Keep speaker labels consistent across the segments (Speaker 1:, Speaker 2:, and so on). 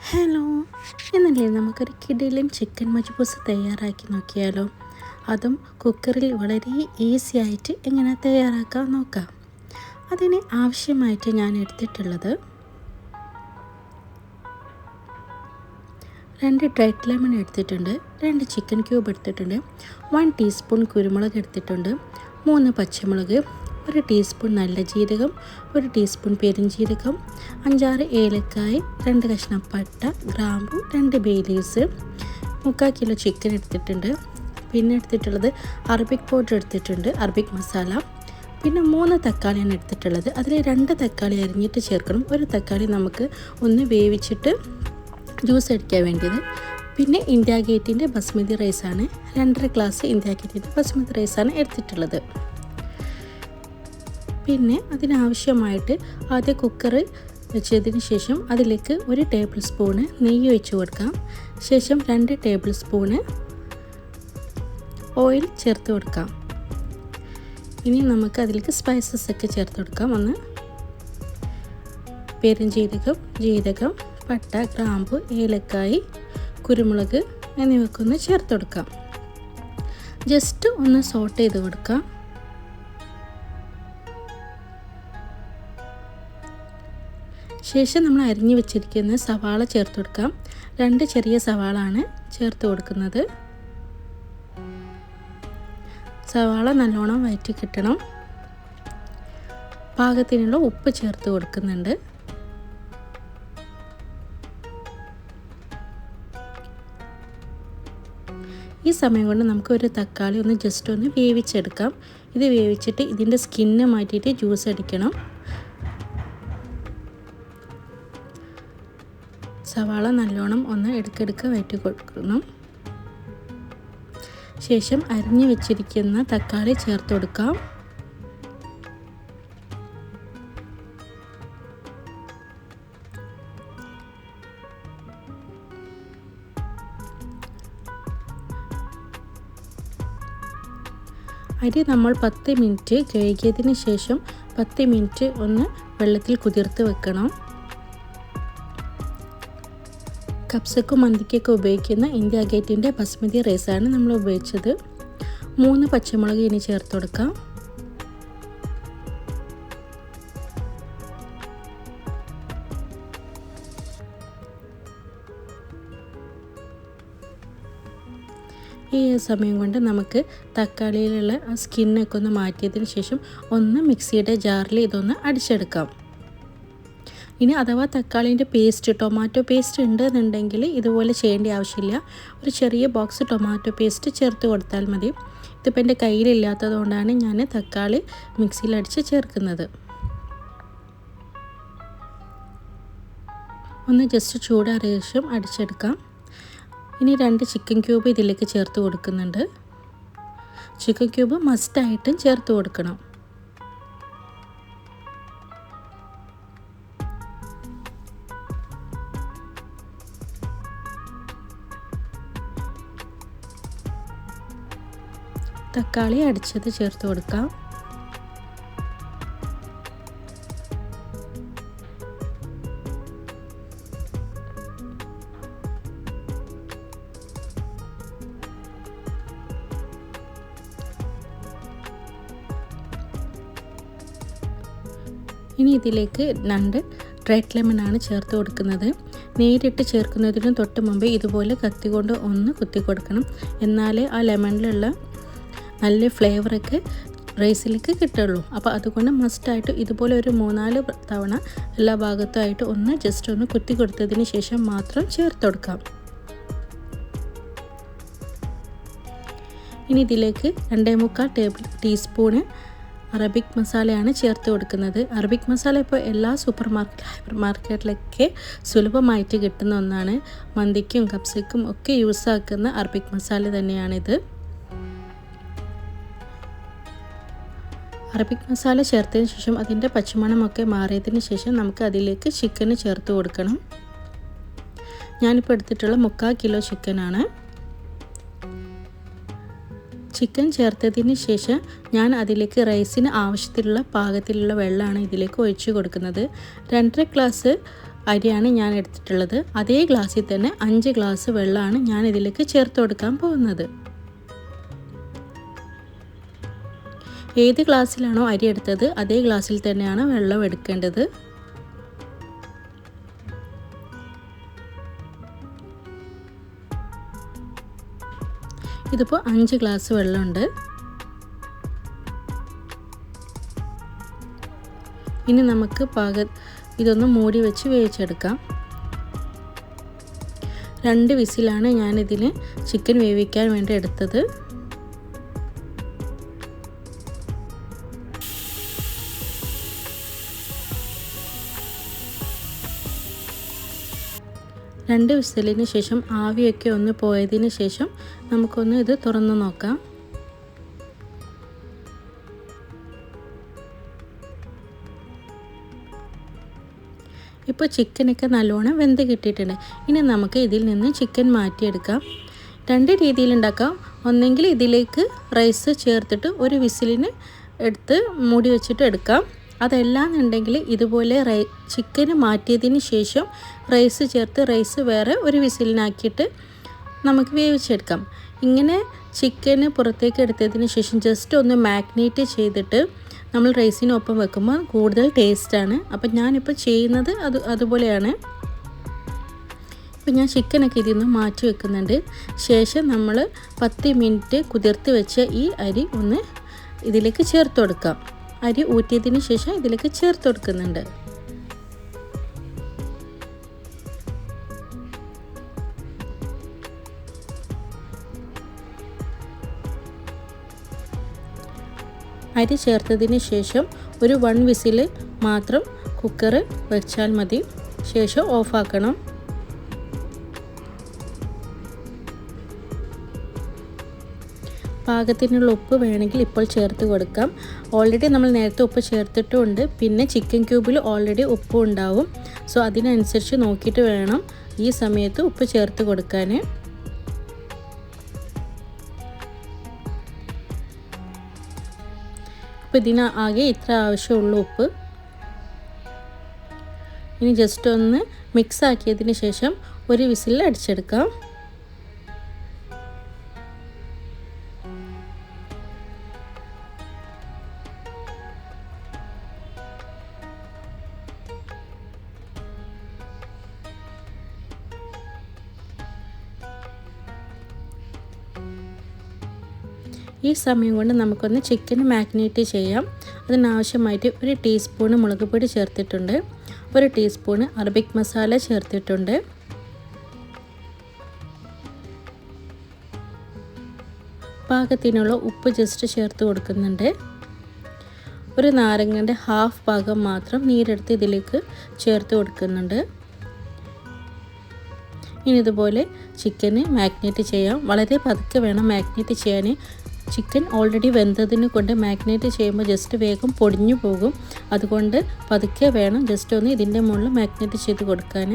Speaker 1: Hello എന്നല്ലേ നമുക്കൊരു കിടിലൻ ചിക്കൻ മജ്ബൂസ് തയ്യാറാക്കി നോക്കിയാലോ? അതും കുക്കറിൽ വളരെ ഈസി ആയിട്ട് എങ്ങനെ തയ്യാറാക്കാൻ നോക്കാം. അതിന് ആവശ്യമായിട്ട് ഞാൻ എടുത്തിട്ടുള്ളത് രണ്ട് ഡ്രൈഡ് ലെമൺ എടുത്തിട്ടുണ്ട് രണ്ട് ചിക്കൻ ക്യൂബ് എടുത്തിട്ടുണ്ട് വൺ ടീസ്പൂൺ കുരുമുളക് എടുത്തിട്ടുണ്ട് മൂന്ന് പച്ചമുളക് ഒരു ടീസ്പൂൺ നല്ല ജീരകം ഒരു ടീസ്പൂൺ പെരുംജീരകം അഞ്ചാറ് ഏലക്കായ് രണ്ട് കഷ്ണം പട്ട ഗ്രാമ്പു രണ്ട് ബേ ലീവ്സ് മുക്കാൽ കിലോ ചിക്കൻ എടുത്തിട്ടുണ്ട്. പിന്നെ എടുത്തിട്ടുള്ളത് അറബിക് പൗഡർ എടുത്തിട്ടുണ്ട് അറബിക് മസാല. പിന്നെ മൂന്ന് തക്കാളിയാണ് എടുത്തിട്ടുള്ളത്. അതിൽ രണ്ട് തക്കാളി അരിഞ്ഞിട്ട് ചേർക്കണം. ഒരു തക്കാളി നമുക്ക് ഒന്ന് വേവിച്ചിട്ട് ജ്യൂസ് അടിക്കാൻ വേണ്ടിയത്. പിന്നെ ഇന്ത്യ ഗേറ്റിന്റെ ബസ്മതി റൈസാണ് രണ്ടര ഗ്ലാസ് ഇന്ത്യ ഗേറ്റിന്റെ ബസ്മതി റൈസാണ് എടുത്തിട്ടുള്ളത്. പിന്നെ അതിനാവശ്യമായിട്ട് ആദ്യം കുക്കർ വെച്ചതിന് ശേഷം അതിലേക്ക് ഒരു ടേബിൾ സ്പൂണ് നെയ്യ് ഒഴിച്ച് കൊടുക്കാം. ശേഷം രണ്ട് ടേബിൾ സ്പൂണ് ഓയിൽ ചേർത്ത് കൊടുക്കാം. ഇനി നമുക്ക് അതിലേക്ക് സ്പൈസസ് ഒക്കെ ചേർത്ത് കൊടുക്കാം. ഒന്ന് പെരുംജീരകം ജീരകം പട്ട ഗ്രാമ്പു ഏലക്കായി കുരുമുളക് എന്നിവയ്ക്കൊന്ന് ചേർത്ത് കൊടുക്കാം. ജസ്റ്റ് ഒന്ന് സോട്ട് ചെയ്ത് കൊടുക്കാം. ശേഷം നമ്മൾ അരിഞ്ഞു വെച്ചിരിക്കുന്ന സവാള ചേർത്ത് കൊടുക്കാം. രണ്ട് ചെറിയ സവാള ആണ് ചേർത്ത് കൊടുക്കുന്നത്. സവാള നല്ലോണം വയറ്റി കിട്ടണം. പാകത്തിനുള്ള ഉപ്പ് ചേർത്ത് കൊടുക്കുന്നുണ്ട്. ഈ സമയം കൊണ്ട് നമുക്ക് ഒരു തക്കാളി ഒന്ന് ജസ്റ്റ് ഒന്ന് വേവിച്ചെടുക്കാം. ഇത് വേവിച്ചിട്ട് ഇതിന്റെ സ്കിന്ന് മാറ്റിയിട്ട് ജ്യൂസ് അടിക്കണം. സവാള നല്ലോണം ഒന്ന് ഇടയ്ക്കിടയ്ക്ക് വയറ്റി കൊടുക്കണം ശേഷം അരിഞ്ഞു വെച്ചിരിക്കുന്ന തക്കാളി ചേർത്ത് കൊടുക്കാം. അരി നമ്മൾ പത്ത് മിനിറ്റ് കഴുകിയതിന് ശേഷം പത്ത് മിനിറ്റ് ഒന്ന് വെള്ളത്തിൽ കുതിർത്ത് വെക്കണം. കപ്സക്കും മന്തിക്കൊക്കെ ഉപയോഗിക്കുന്ന ഇന്ത്യ ഗേറ്റിന്റെ ബസ്മതി റൈസാണ് നമ്മൾ ഉപയോഗിച്ചത്. മൂന്ന് പച്ചമുളക് ഇനി ചേർത്ത് കൊടുക്കാം. ഈ സമയം കൊണ്ട് നമുക്ക് തക്കാളിയിലുള്ള സ്കിന്നൊക്കെ ഒന്ന് മാറ്റിയതിന് ശേഷം ഒന്ന് മിക്സിയുടെ ജാറിൽ ഇതൊന്ന് അടിച്ചെടുക്കാം. ഇനി അഥവാ തക്കാളീന്റെ പേസ്റ്റ് ടൊമാറ്റോ പേസ്റ്റ് ഉണ്ടെന്നുണ്ടെങ്കിൽ ഇതുപോലെ ചെയ്യേണ്ട ആവശ്യമില്ല. ഒരു ചെറിയ ബോക്സ് ടൊമാറ്റോ പേസ്റ്റ് ചേർത്ത് കൊടുത്താൽ മതി. ഇതിപ്പോൾ എന്റെ കയ്യിലില്ലാത്തത് കൊണ്ടാണ് ഞാൻ തക്കാളി മിക്സിയിലടിച്ച് ചേർക്കുന്നത്. ഒന്ന് ജസ്റ്റ് ചൂടാറിയ ശേഷം അടിച്ചെടുക്കാം. ഇനി രണ്ട് ചിക്കൻ ക്യൂബ് ഇതിലേക്ക് ചേർത്ത് കൊടുക്കുന്നുണ്ട്. ചിക്കൻ ക്യൂബ് മസ്റ്റായിട്ടും ചേർത്ത് കൊടുക്കണം. തക്കാളി അടിച്ചത് ചേർത്ത് കൊടുക്കാം. ഇനി ഇതിലേക്ക് രണ്ട് റെഡ് ലെമൺ ആണ് ചേർത്ത് കൊടുക്കുന്നത്. നേരിട്ട് ചേർക്കുന്നതിന് തൊട്ട് മുമ്പ് ഇതുപോലെ കത്തി കൊണ്ട് ഒന്ന് കുത്തി കൊടുക്കണം. എന്നാലേ ആ ലെമണിലുള്ള നല്ല ഫ്ലേവറൊക്കെ റൈസിലേക്ക് കിട്ടുള്ളൂ. അപ്പോൾ അതുകൊണ്ട് മസ്റ്റായിട്ട് ഇതുപോലെ ഒരു മൂന്നാൽ തവണ എല്ലാ ഭാഗത്തുമായിട്ട് ഒന്ന് ജസ്റ്റ് ഒന്ന് കുത്തി കൊടുത്തതിന് ശേഷം മാത്രം ചേർത്ത് കൊടുക്കാം. ഇനി ഇതിലേക്ക് രണ്ടേ മുക്കാൽ ടേബിൾ ടീസ്പൂണ് അറബിക് മസാലയാണ് ചേർത്ത് കൊടുക്കുന്നത്. അറബിക് മസാല ഇപ്പോൾ എല്ലാ സൂപ്പർ മാർക്കറ്റ് ഹൈപ്പർ മാർക്കറ്റിലൊക്കെ സുലഭമായിട്ട് കിട്ടുന്ന ഒന്നാണ്. മന്തിക്കും കപ്സയ്ക്കും ഒക്കെ യൂസ് ആക്കുന്ന അറബിക് മസാല തന്നെയാണിത്. അറബിക് മസാല ചേർത്തതിന് ശേഷം അതിന്റെ പച്ചമണമൊക്കെ മാറിയതിന് ശേഷം നമുക്ക് അതിലേക്ക് ചിക്കന് ചേർത്ത് കൊടുക്കണം. ഞാനിപ്പോൾ എടുത്തിട്ടുള്ള മുക്കാൽ കിലോ ചിക്കനാണ് ചിക്കൻ ചേർത്തതിന് ശേഷം ഞാൻ അതിലേക്ക് റൈസിന് ആവശ്യത്തിലുള്ള പാകത്തിലുള്ള വെള്ളമാണ് ഇതിലേക്ക് ഒഴിച്ച് കൊടുക്കുന്നത്. രണ്ടര ഗ്ലാസ് അരിയാണ് ഞാൻ എടുത്തിട്ടുള്ളത്. അതേ ഗ്ലാസ്സിൽ തന്നെ അഞ്ച് ഗ്ലാസ് വെള്ളമാണ് ഞാൻ ഇതിലേക്ക് ചേർത്ത് കൊടുക്കാൻ പോകുന്നത്. ഏത് ഗ്ലാസ്സിലാണോ അരി എടുത്തത് അതേ ഗ്ലാസ്സിൽ തന്നെയാണ് വെള്ളം എടുക്കേണ്ടത്. ഇതിപ്പോൾ അഞ്ച് ഗ്ലാസ് വെള്ളമുണ്ട്. ഇനി നമുക്ക് പാക ഇതൊന്ന് മൂടി വെച്ച് വേവിച്ചെടുക്കാം. രണ്ട് വിസിലാണ് ഞാനിതിന് ചിക്കൻ വേവിക്കാൻ വേണ്ടി എടുത്തത്. രണ്ട് വിസിലിന് ശേഷം ആവിയൊക്കെ ഒന്ന് പോയതിന് ശേഷം നമുക്കൊന്ന് ഇത് തുറന്ന് നോക്കാം. ഇപ്പോൾ ചിക്കനൊക്കെ നല്ലോണം വെന്ത് കിട്ടിയിട്ടുണ്ട്. ഇനി നമുക്ക് ഇതിൽ നിന്ന് ചിക്കൻ മാറ്റിയെടുക്കാം. രണ്ട് രീതിയിലുണ്ടാക്കാം ഒന്നെങ്കിൽ ഇതിലേക്ക് റൈസ് ചേർത്തിട്ട് ഒരു വിസിലിന് എടുത്ത് മൂടി വെച്ചിട്ട് എടുക്കാം. അതല്ലാന്നുണ്ടെങ്കിൽ ഇതുപോലെ റൈ ചിക്കന് മാറ്റിയതിന് ശേഷം റൈസ് ചേർത്ത് റൈസ് വേറെ ഒരു വിസിലിനാക്കിയിട്ട് നമുക്ക് വേവിച്ചെടുക്കാം. ഇങ്ങനെ ചിക്കന് പുറത്തേക്ക് എടുത്തതിന് ശേഷം ജസ്റ്റ് ഒന്ന് മാഗ്നേറ്റ് ചെയ്തിട്ട് നമ്മൾ റൈസിനൊപ്പം വെക്കുമ്പോൾ കൂടുതൽ ടേസ്റ്റാണ് അപ്പം ഞാനിപ്പോൾ ചെയ്യുന്നത് അത് അതുപോലെയാണ്. ഇപ്പം ഞാൻ ചിക്കനൊക്കെ ഇതിൽ മാറ്റി വെക്കുന്നുണ്ട്. ശേഷം നമ്മൾ പത്ത് മിനിറ്റ് കുതിർത്ത് വെച്ച ഈ അരി ഒന്ന് ഇതിലേക്ക് ചേർത്ത് കൊടുക്കാം. അരി ഊറ്റിയതിന് ശേഷം ഇതിലേക്ക് ചേർത്ത് കൊടുക്കുന്നുണ്ട്. അരി ചേർത്തതിന് ശേഷം ഒരു വൺ വിസിൽ മാത്രം കുക്കർ വെച്ചാൽ മതി. ശേഷം ഓഫാക്കണം. പാകത്തിനുള്ള ഉപ്പ് വേണമെങ്കിൽ ഇപ്പോൾ ചേർത്ത് കൊടുക്കാം. ഓൾറെഡി നമ്മൾ നേരത്തെ ഉപ്പ് ചേർത്തിട്ടുണ്ട്. പിന്നെ ചിക്കൻ ക്യൂബിൽ ഓൾറെഡി ഉപ്പും ഉണ്ടാവും. സോ അതിനനുസരിച്ച് നോക്കിയിട്ട് വേണം ഈ സമയത്ത് ഉപ്പ് ചേർത്ത് കൊടുക്കാൻ അപ്പോൾ ഇതിന് ആകെ ഇത്ര ആവശ്യമുള്ളൂ ഉപ്പ്. ഇനി ജസ്റ്റ് ഒന്ന് മിക്സ് ആക്കിയതിന് ശേഷം ഒരു വിസിൽ അടിച്ചെടുക്കാം. ഈ സമയം കൊണ്ട് നമുക്കൊന്ന് ചിക്കൻ മാഗ്നേറ്റ് ചെയ്യാം. അതിനാവശ്യമായിട്ട് ഒരു ടീസ്പൂണ് മുളക് പൊടി ചേർത്തിട്ടുണ്ട്. ഒരു ടീസ്പൂണ് അറബിക് മസാല ചേർത്തിട്ടുണ്ട്. പാകത്തിനുള്ള ഉപ്പ് ജസ്റ്റ് ചേർത്ത് കൊടുക്കുന്നുണ്ട്. ഒരു നാരങ്ങന്റെ ഹാഫ് ഭാഗം മാത്രം നീരെടുത്ത് ഇതിലേക്ക് ചേർത്ത് കൊടുക്കുന്നുണ്ട്. ഇനി ഇതുപോലെ ചിക്കന് മാഗ്നേറ്റ് ചെയ്യാം. വളരെ പതുക്കെ വേണം മാഗ്നേറ്റ് ചെയ്യാൻ. ചിക്കൻ ഓൾറെഡി വെന്തതിന് കൊണ്ട് മാഗ്നേറ്റ് ചെയ്യുമ്പോൾ ജസ്റ്റ് വേഗം പൊടിഞ്ഞു പോകും. അതുകൊണ്ട് പതുക്കെ വേണം ജസ്റ്റ് ഒന്ന് ഇതിന്റെ മുകളിൽ മാഗ്നേറ്റ് ചെയ്ത് കൊടുക്കാൻ.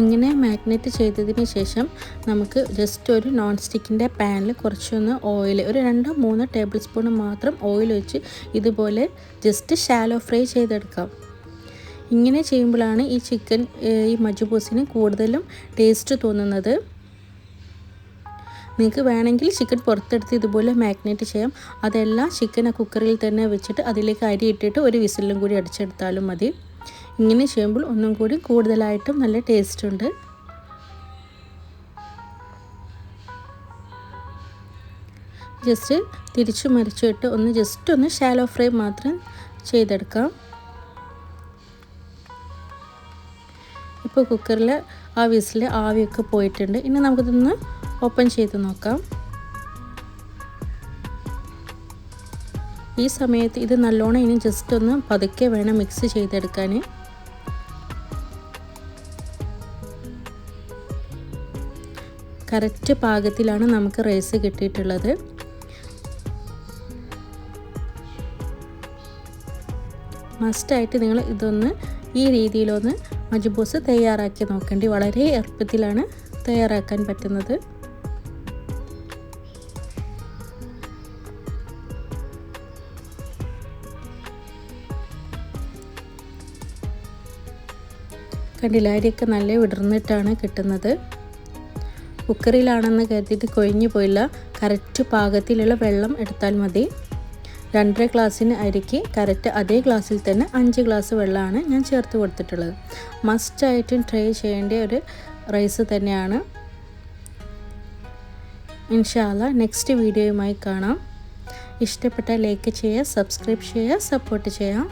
Speaker 1: ഇങ്ങനെ മാഗ്നേറ്റ് ചെയ്തതിന് ശേഷം നമുക്ക് ജസ്റ്റ് ഒരു നോൺ സ്റ്റിക്കിന്റെ പാനിൽ കുറച്ചൊന്ന് ഓയിൽ ഒരു രണ്ടോ മൂന്നോ ടേബിൾ സ്പൂൺ മാത്രം ഓയിൽ വെച്ച് ഇതുപോലെ ജസ്റ്റ് ഷാലോ ഫ്രൈ ചെയ്തെടുക്കാം. ഇങ്ങനെ ചെയ്യുമ്പോഴാണ് ഈ ചിക്കൻ ഈ മജുബൂസിന് കൂടുതലും ടേസ്റ്റ് തോന്നുന്നത്. നിങ്ങൾക്ക് വേണമെങ്കിൽ ചിക്കൻ പുറത്തെടുത്ത് ഇതുപോലെ മാഗ്നേറ്റ് ചെയ്യാം. അതെല്ലാം ചിക്കൻ ആ കുക്കറിൽ തന്നെ വെച്ചിട്ട് അതിലേക്ക് അരി ഇട്ടിട്ട് ഒരു വിസിലും കൂടി അടിച്ചെടുത്താലും മതി. ഇങ്ങനെ ചെയ്യുമ്പോൾ ഒന്നും കൂടി കൂടുതലായിട്ടും നല്ല ടേസ്റ്റ് ഉണ്ട്. ജസ്റ്റ് തിരിച്ചു മറിച്ചിട്ട് ഒന്ന് ജസ്റ്റ് ഒന്ന് ഷാലോ ഫ്രൈ മാത്രം ചെയ്തെടുക്കാം. ഇപ്പോൾ കുക്കറിൽ ആ വിസിൽ ആവിയൊക്കെ പോയിട്ടുണ്ട്. ഇനി നമുക്കിതൊന്ന് ഓപ്പൺ ചെയ്ത് നോക്കാം. ഈ സമയത്ത് ഇത് നല്ലോണം ഇനി ജസ്റ്റ് ഒന്ന് പതുക്കെ വേണം മിക്സ് ചെയ്തെടുക്കാൻ കറക്റ്റ് പാകത്തിലാണ് നമുക്ക് റൈസ് കിട്ടിയിട്ടുള്ളത്. മസ്റ്റായിട്ട് നിങ്ങൾ ഇതൊന്ന് ഈ രീതിയിലൊന്ന് മജുബൂസ് തയ്യാറാക്കി നോക്കേണ്ടി വളരെ എളുപ്പത്തിലാണ് തയ്യാറാക്കാൻ പറ്റുന്നത്. കണ്ടില്ല അരിയൊക്കെ നല്ല വിടർന്നിട്ടാണ് കിട്ടുന്നത്. കുക്കറിലാണെന്ന് കരുതിയിട്ട് കൊഴിഞ്ഞു പോയില്ല. കറക്റ്റ് പാകത്തിലുള്ള വെള്ളം എടുത്താൽ മതി. രണ്ടര ഗ്ലാസ്സിന് അരിക്ക് കറക്റ്റ് അതേ ഗ്ലാസ്സിൽ തന്നെ അഞ്ച് ഗ്ലാസ് വെള്ളമാണ് ഞാൻ ചേർത്ത് കൊടുത്തിട്ടുള്ളത്. മസ്റ്റായിട്ടും ട്രൈ ചെയ്യേണ്ട ഒരു റൈസ് തന്നെയാണ്. ഇൻഷാല്ല നെക്സ്റ്റ് വീഡിയോയുമായി കാണാം. ഇഷ്ടപ്പെട്ട ലൈക്ക് ചെയ്യുക സബ്സ്ക്രൈബ് ചെയ്യുക സപ്പോർട്ട് ചെയ്യാം